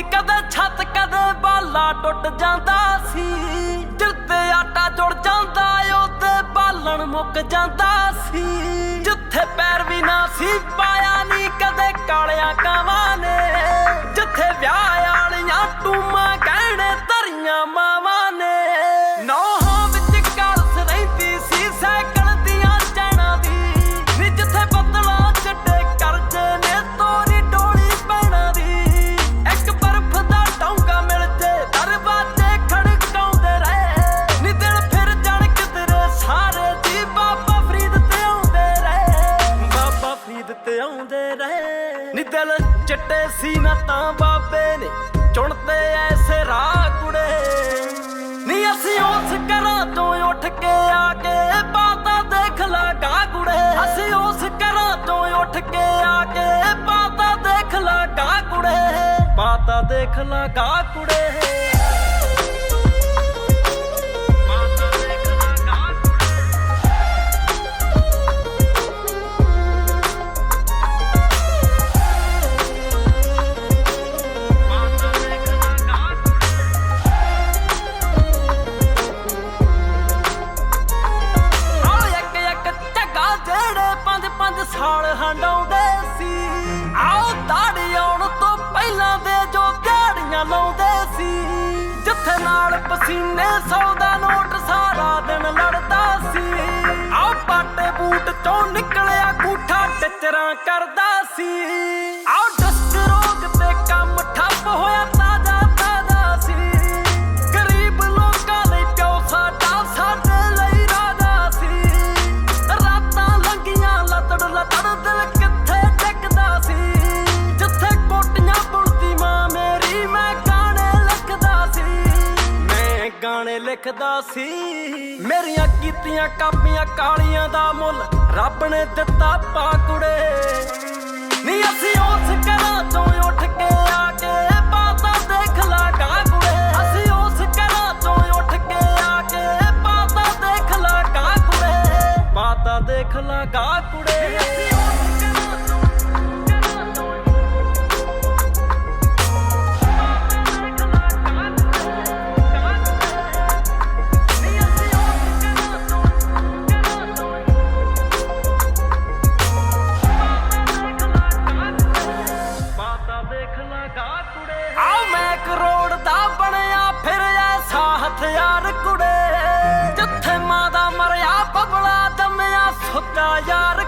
ਸੀ ਕਦੇ ਛੱਤ, ਕਦੇ ਬਾਲਾ ਟੁੱਟ ਜਾਂਦਾ ਸੀ। ਦਿਲ ਤੇ ਆਟਾ ਜੁੜ ਜਾਂਦਾ ਉਹਦੇ ਬਾਲਣ ਮੁੱਕ ਜਾਂਦਾ ਸੀ। ਜਿੱਥੇ ਪੈਰ ਵੀ ਨਾ ਸੀ, ਪਾਇਆ ਨਹੀਂ ਕਦੇ ਕਾਲਿਆਂ ਕਾਵਾਂ ਨੇ। ਜਿੱਥੇ ਵਿਆਹ ਵਾਲੀਆਂ ਟੂਮਾਂ ਕਹਿਣੇ ਧਰੀਆਂ ਆਉਂਦੇ ਰਹੇ। ਨੀ ਦਿਲ ਚਿੱਟੇ ਸੀ ਨਾ ਤਾਂ ਬਾਬੇ ਨੇ ਚੁਣਤੇ ਐਸੇ ਰਾਹ ਕੁੜੇ। ਨੀ ਅਸੀਂ ਉਸ ਘਰਾਂ ਤੋਂ ਉੱਠ ਕੇ ਆ ਕੇ ਬਾਤਾਂ ਦੇਖ ਲਗਾ ਕੁੜੇ। ਅਸੀਂ ਉਸ ਘਰਾਂ ਤੋਂ ਉੱਠ ਕੇ ਆ ਕੇ ਬਾਤਾਂ ਦੇਖ ਲਗਾ ਕੁੜੇ। ਬਾਤਾਂ ਦੇਖ ਲਗਾ ਕੁੜੇ। ਪੰਜ ਹੰਡਾਉਂਦੇ ਸੀ। ਆਓ ਦਾੜੀ ਆਉਣ ਤੋਂ ਪਹਿਲਾਂ ਦੇ ਜੋ ਦਿਹਾੜੀਆਂ ਲਾਉਂਦੇ ਸੀ। ਜਿੱਥੇ ਨਾਲ ਪਸੀਨੇ ਸੌ ਦਾ ਨੋਟ ਸਾਰਾ ਦਿਨ ਲੜਦਾ ਸੀ। ਆਓ ਪਾਟੇ ਬੂਟ ਚੋਂ ਨਿਕਲਿਆ, ਗੂਠਾ ਟਿਚਰਾਂ ਕਰਦਾ ਸੀ। ਲਿਖਦਾ ਸੀ। ਮੇਰੀਆਂ ਕੀਤੀਆਂ ਕਾਪੀਆਂ ਕਾਲੀਆਂ ਦਾ ਮੁੱਲ ਰੱਬ ਨੇ ਦਿੱਤਾ ਪਾ ਕੁੜੇ ਅਸੀਂ ਉਸ ਘਰਾਂ ਤੋਂ ਉੱਠ ਕੇ ਆ ਕੇ ਬਾਤਾਂ ਦੇਖ ਲਗਾ ਕੁੜੇ Dayara.